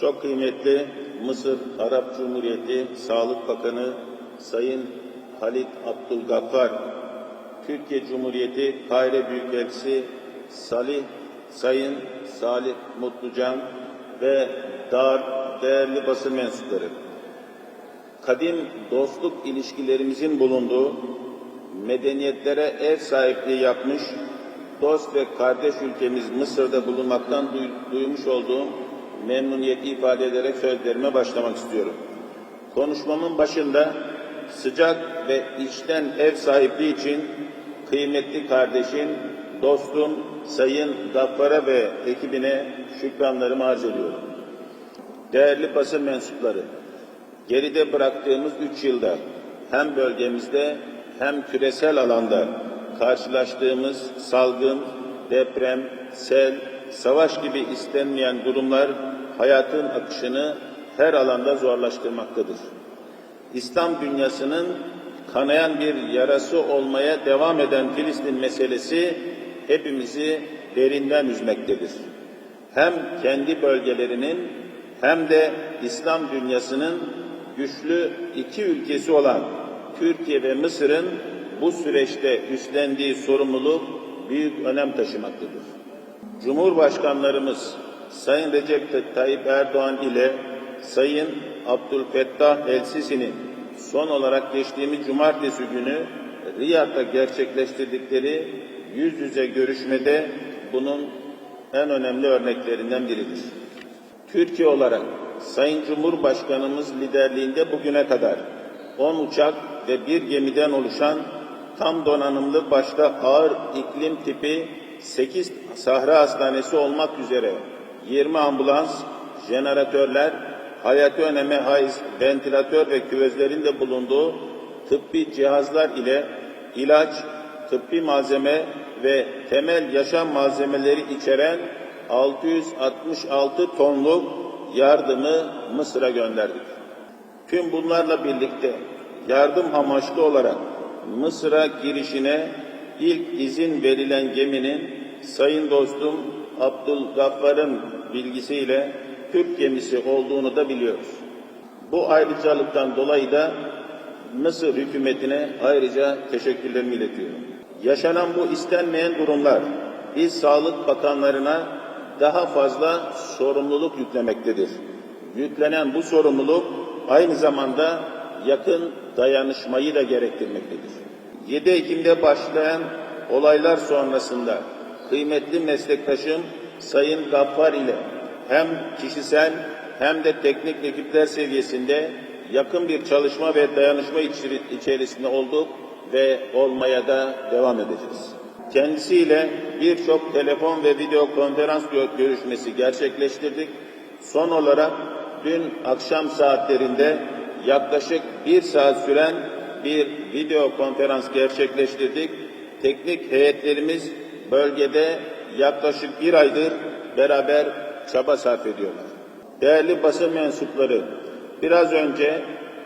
Çok kıymetli Mısır Arap Cumhuriyeti Sağlık Bakanı Sayın Halit Abdülgaffar, Türkiye Cumhuriyeti Kahire Büyükelçisi Salih Sayın Salih Mutlucan ve dar değerli basın mensupları. Kadim dostluk ilişkilerimizin bulunduğu medeniyetlere ev sahipliği yapmış dost ve kardeş ülkemiz Mısır'da bulunmaktan duy- duymuş olduğum memnuniyeti ifade ederek sözlerime başlamak istiyorum. Konuşmamın başında sıcak ve içten ev sahipliği için kıymetli kardeşim, dostum Sayın Gaffar'a ve ekibine şükranlarımı arz ediyorum. Değerli basın mensupları, geride bıraktığımız üç yılda hem bölgemizde hem küresel alanda karşılaştığımız salgın, deprem, sel, savaş gibi istenmeyen durumlar hayatın akışını her alanda zorlaştırmaktadır. İslam dünyasının kanayan bir yarası olmaya devam eden Filistin meselesi hepimizi derinden üzmektedir. Hem kendi bölgelerinin hem de İslam dünyasının güçlü iki ülkesi olan Türkiye ve Mısır'ın bu süreçte üstlendiği sorumluluk büyük önem taşımaktadır. Cumhurbaşkanlarımız Sayın Recep Tayyip Erdoğan ile Sayın Abdülfettah El-Sisi'nin son olarak geçtiğimiz cumartesi günü Riyad'da gerçekleştirdikleri yüz yüze görüşmede bunun en önemli örneklerinden biridir. Türkiye olarak Sayın Cumhurbaşkanımız liderliğinde bugüne kadar 10 uçak ve bir gemiden oluşan tam donanımlı başta ağır iklim tipi 8 sahra hastanesi olmak üzere 20 ambulans, jeneratörler, hayati öneme haiz ventilatör ve küvezlerin de bulunduğu tıbbi cihazlar ile ilaç, tıbbi malzeme ve temel yaşam malzemeleri içeren 666 tonluk yardımı Mısır'a gönderdik. Tüm bunlarla birlikte yardım amaçlı olarak Mısır'a girişine ilk izin verilen geminin sayın dostum Abdülgaffar'ın bilgisiyle Türk gemisi olduğunu da biliyoruz. Bu ayrıcalıktan dolayı da Mısır hükümetine ayrıca teşekkürlerimi iletiyorum. Yaşanan bu istenmeyen durumlar biz sağlık bakanlarına daha fazla sorumluluk yüklemektedir. Yüklenen bu sorumluluk aynı zamanda yakın dayanışmayı da gerektirmektedir. 7 Ekim'de başlayan olaylar sonrasında kıymetli meslektaşım Sayın Gaffar ile hem kişisel hem de teknik ekipler seviyesinde yakın bir çalışma ve dayanışma içeri- içerisinde olduk ve olmaya da devam edeceğiz. Kendisiyle birçok telefon ve video konferans gö- görüşmesi gerçekleştirdik. Son olarak dün akşam saatlerinde yaklaşık bir saat süren bir video konferans gerçekleştirdik. Teknik heyetlerimiz bölgede yaklaşık bir aydır beraber çaba sarf ediyorlar. Değerli basın mensupları, biraz önce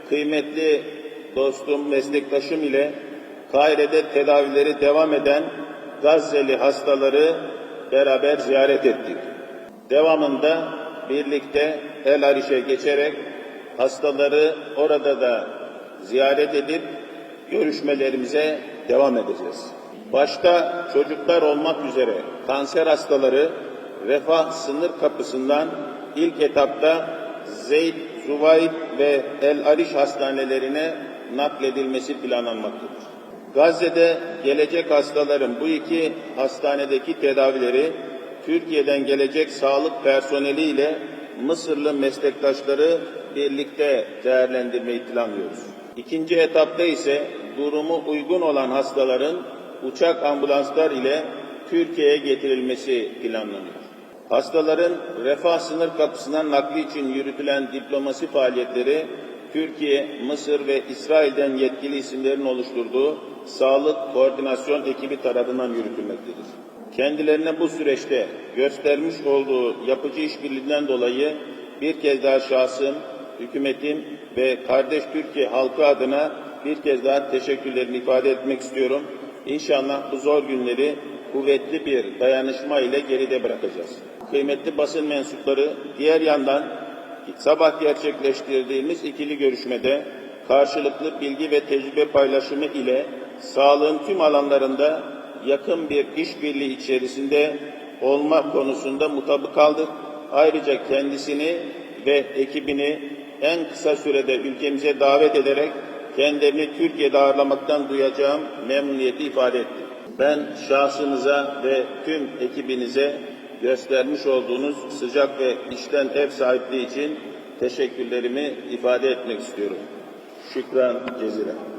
kıymetli dostum, meslektaşım ile Kahire'de tedavileri devam eden Gazze'li hastaları beraber ziyaret ettik. Devamında birlikte El Ariş'e geçerek hastaları orada da ziyaret edip görüşmelerimize devam edeceğiz. Başta çocuklar olmak üzere kanser hastaları refah sınır kapısından ilk etapta Zeyd, Zuvayt ve El Ariş hastanelerine nakledilmesi planlanmaktadır. Gazze'de gelecek hastaların bu iki hastanedeki tedavileri Türkiye'den gelecek sağlık personeli ile Mısırlı meslektaşları birlikte değerlendirmeyi planlıyoruz. İkinci etapta ise durumu uygun olan hastaların uçak ambulanslar ile Türkiye'ye getirilmesi planlanıyor. Hastaların refah sınır kapısından nakli için yürütülen diplomasi faaliyetleri Türkiye, Mısır ve İsrail'den yetkili isimlerin oluşturduğu sağlık koordinasyon ekibi tarafından yürütülmektedir. Kendilerine bu süreçte göstermiş olduğu yapıcı işbirliğinden dolayı bir kez daha şahsım, hükümetim ve kardeş Türkiye halkı adına bir kez daha teşekkürlerimi ifade etmek istiyorum. İnşallah bu zor günleri kuvvetli bir dayanışma ile geride bırakacağız. Kıymetli basın mensupları, diğer yandan sabah gerçekleştirdiğimiz ikili görüşmede karşılıklı bilgi ve tecrübe paylaşımı ile sağlığın tüm alanlarında yakın bir işbirliği içerisinde olma konusunda mutabık kaldık. Ayrıca kendisini ve ekibini en kısa sürede ülkemize davet ederek kendilerini Türkiye'de ağırlamaktan duyacağım memnuniyeti ifade ettim. Ben şahsınıza ve tüm ekibinize göstermiş olduğunuz sıcak ve işten ev sahipliği için teşekkürlerimi ifade etmek istiyorum. Şükran cezilen.